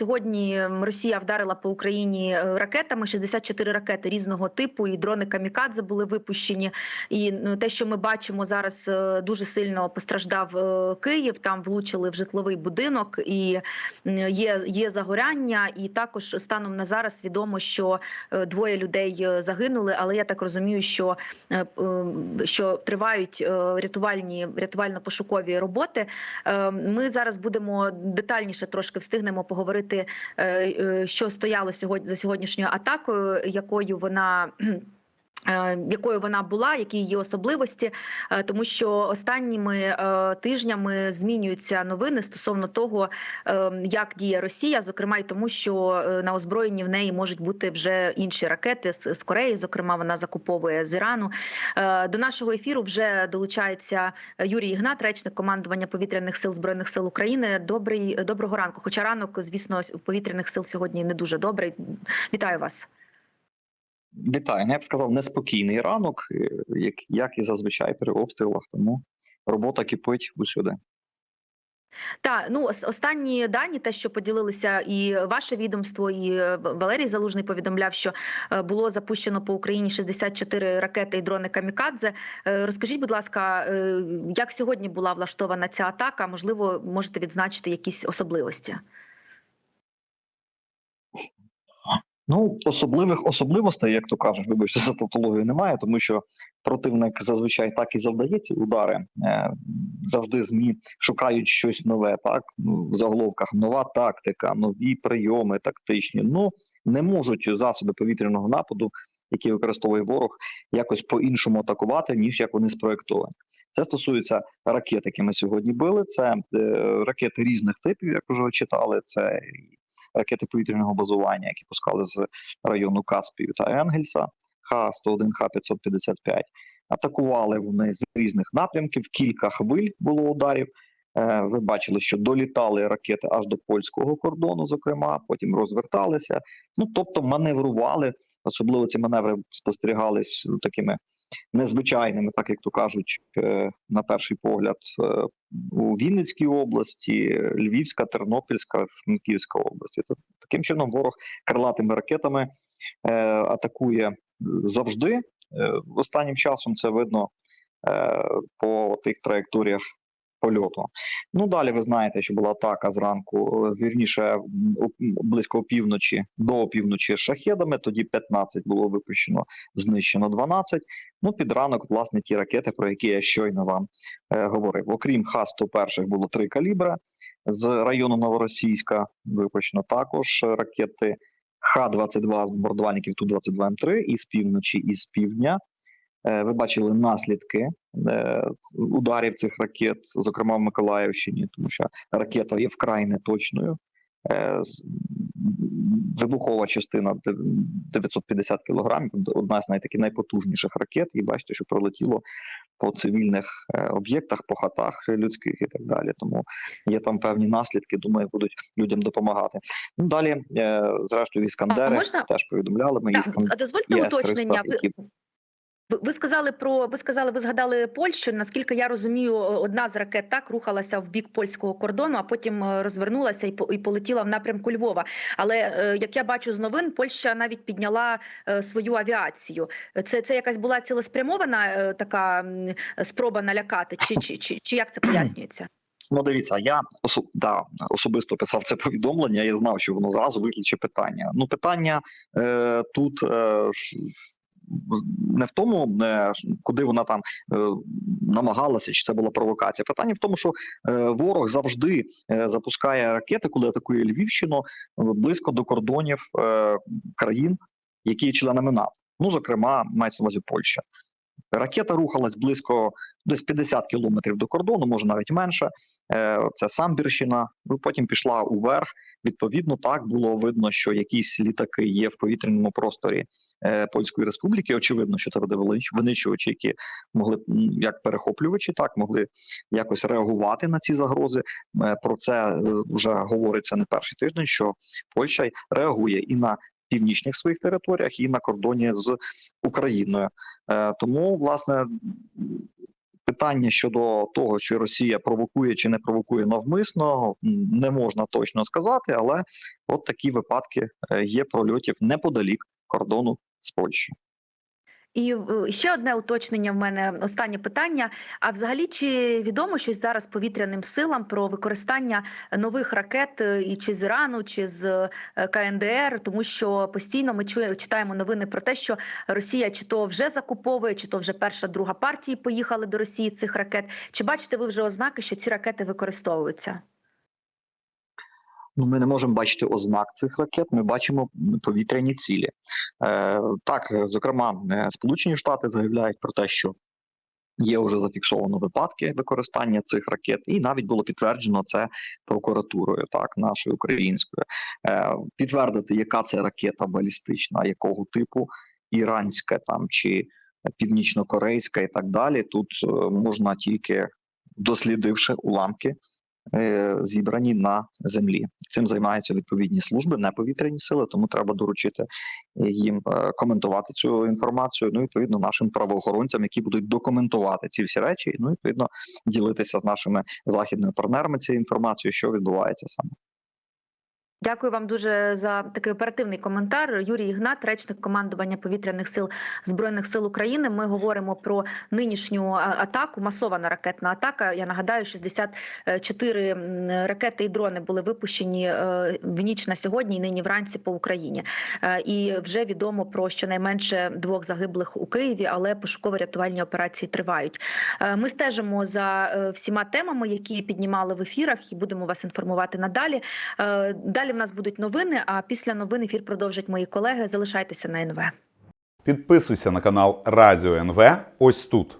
сьогодні Росія вдарила по Україні е, ракетами. 64 ракети різного типу, і дрони камікадзе були випущені. І ну, те, що ми бачимо зараз, е, дуже сильно постраждав е, Київ. Там влучили в житловий будинок, і є, є загоряння. І також станом на зараз відомо, що двоє людей загинули. Але я так розумію, що, що тривають рятувальні рятувально-пошукові роботи. Ми зараз будемо детальніше трошки встигнемо поговорити, що стояло сьогодні за сьогоднішньою атакою, якою вона. Е, Якою вона була, які її особливості, Е, тому що останніми е, тижнями змінюються новини стосовно того, як діє Росія, зокрема й тому, що на озброєнні в неї можуть бути вже інші ракети з, Кореї. Зокрема, вона закуповує з Ірану. До нашого ефіру вже долучається Юрій Ігнат, речник командування повітряних сил збройних сил України. Добрий доброго ранку. Хоча ранок, звісно, повітряних сил сьогодні не дуже добрий. Вітаю вас. Вітаю. Я б сказав, неспокійний ранок, е, як, як і зазвичай при обстрілах, тому робота кипить усюди. Та ну останні дані, те, що поділилися, і ваше відомство, і е, Валерій Залужний повідомляв, що е, було запущено по Україні 64 ракети і дрони камікадзе. Розкажіть, будь ласка, як сьогодні була влаштована ця атака? Можливо, можете відзначити якісь особливості? Ну, особливих особливостей, як то кажуть, вибачте, за тавтологію немає, тому що противник зазвичай так і завдає ці удари. Е, завжди ЗМІ шукають щось нове, так Ну, в заголовках нова тактика, нові прийоми тактичні. Ну не можуть засоби повітряного нападу, які використовує ворог, якось по-іншому атакувати, ніж як вони спроектовані. Це стосується ракет, які ми сьогодні били. Це е, ракети різних типів, як вже читали. Це ракети повітряного базування, які пускали з району Каспію та Енгельса, Х-101, Х-555. Атакували вони з різних напрямків. Кілька хвиль було ударів. Е, Ви бачили, що долітали ракети аж до польського кордону, зокрема, потім розверталися. Ну тобто маневрували. Особливо ці маневри спостерігались ну, такими незвичайними, так як то кажуть, е, на перший погляд, е, у Вінницькій області, Львівська, Тернопільська, Франківська області. Це таким чином ворог крилатими ракетами атакує завжди. Останнім часом це видно по тих траєкторіях польоту. Ну далі ви знаєте, що була атака зранку, е, вірніше близько опівночі до опівночі шахедами. Тоді 15 було випущено, знищено 12. Ну під ранок, власне, ті ракети, про які я щойно вам е, говорив. Окрім Х-101 було три калібри. З району Новоросійська випущено також ракети Х-22 з бомбардувальників Ту-22М3 і з півночі, і з півдня. Е, Ви бачили наслідки ударів цих ракет, зокрема в Миколаївщині, тому що ракета є вкрай неточною. Е, Вибухова частина дев- 950 кілограмів, одна з найтаких найпотужніших ракет, і бачите, що пролетіло по цивільних е, об'єктах, по хатах людських і так далі. Тому є там певні наслідки. Думаю, будуть людям допомагати. Ну далі, е, зрештою, іскандери можна? теж повідомляли. Ми Так, іскандери а дозвольте уточнення. С-300, які ви- сказали про ви сказали, ви згадали Польщу. Наскільки я розумію, одна з ракет так рухалася в бік польського кордону, а потім е, розвернулася і і полетіла в напрямку Львова. Але е, як я бачу з новин, Польща навіть підняла е, свою авіацію. Це це якась була цілеспрямована така спроба налякати, чи чи, чи, чи як це пояснюється? Ну, дивіться, я осо... да, особисто писав це повідомлення. Я знав, що воно зразу викличе питання. Ну, питання е, тут е, не в тому, е, куди вона там е, намагалася, чи це була провокація. Питання в тому, що е, ворог завжди запускає ракети, коли атакує Львівщину близько до кордонів країн, які є членами НАТО. Ну, зокрема, мається на увазі Польща. Ракета рухалась близько десь 50 кілометрів до кордону, може навіть менше. Е, Це Самбірщина. Ну, Потім пішла уверх. Відповідно, так було видно, що якісь літаки є в повітряному просторі е, Польської Республіки. Очевидно, що це винищувачі, які могли як перехоплювачі, так могли якось реагувати на ці загрози. Е, Про це вже говориться не перший тиждень, що Польща реагує і на північних своїх територіях, і на кордоні з Україною. Е, Тому, власне, питання щодо того, чи Росія провокує чи не провокує навмисно, не можна точно сказати, але от такі випадки е, є прольотів неподалік кордону з Польщею. І е, ще одне уточнення в мене останнє питання. А взагалі, чи відомо щось зараз повітряним силам про використання нових ракет е, і чи з Ірану, чи з е, КНДР? Тому що постійно ми чує, читаємо новини про те, що Росія чи то вже закуповує, чи то вже перша друга партії поїхали до Росії цих ракет. Чи бачите ви вже ознаки, що ці ракети використовуються? Ну, ми не можемо бачити ознак цих ракет. Ми бачимо повітряні цілі. Е, так, зокрема, е, Сполучені Штати заявляють про те, що є вже зафіксовано випадки використання цих ракет, і навіть було підтверджено це прокуратурою, так нашою українською. Е, підтвердити, яка це ракета балістична, якого типу, іранська там чи північно-корейська, і так далі. Тут е, можна тільки дослідивши уламки зібрані на землі. Цим займаються відповідні служби, не повітряні сили, тому треба доручити е, їм е, коментувати цю інформацію. Ну, відповідно, нашим правоохоронцям, які будуть документувати ці всі речі, ну відповідно ділитися з нашими західними партнерами цією інформацією, що відбувається саме. Дякую вам дуже за такий оперативний коментар. Юрій Ігнат, речник командування повітряних сил збройних сил України. Ми говоримо про нинішню атаку, масована ракетна атака. Я нагадаю, 64 м, ракети і дрони були випущені е, в ніч на сьогодні і нині вранці по Україні. Е, І вже відомо про щонайменше двох загиблих у Києві, але пошуково-рятувальні операції тривають. Е, Ми стежимо за е, всіма темами, які піднімали в ефірах, і будемо вас інформувати надалі. Е, Далі в нас будуть новини. А після новин ефір продовжать мої колеги. Залишайтеся на НВ. Підписуйся на канал Радіо НВ ось тут.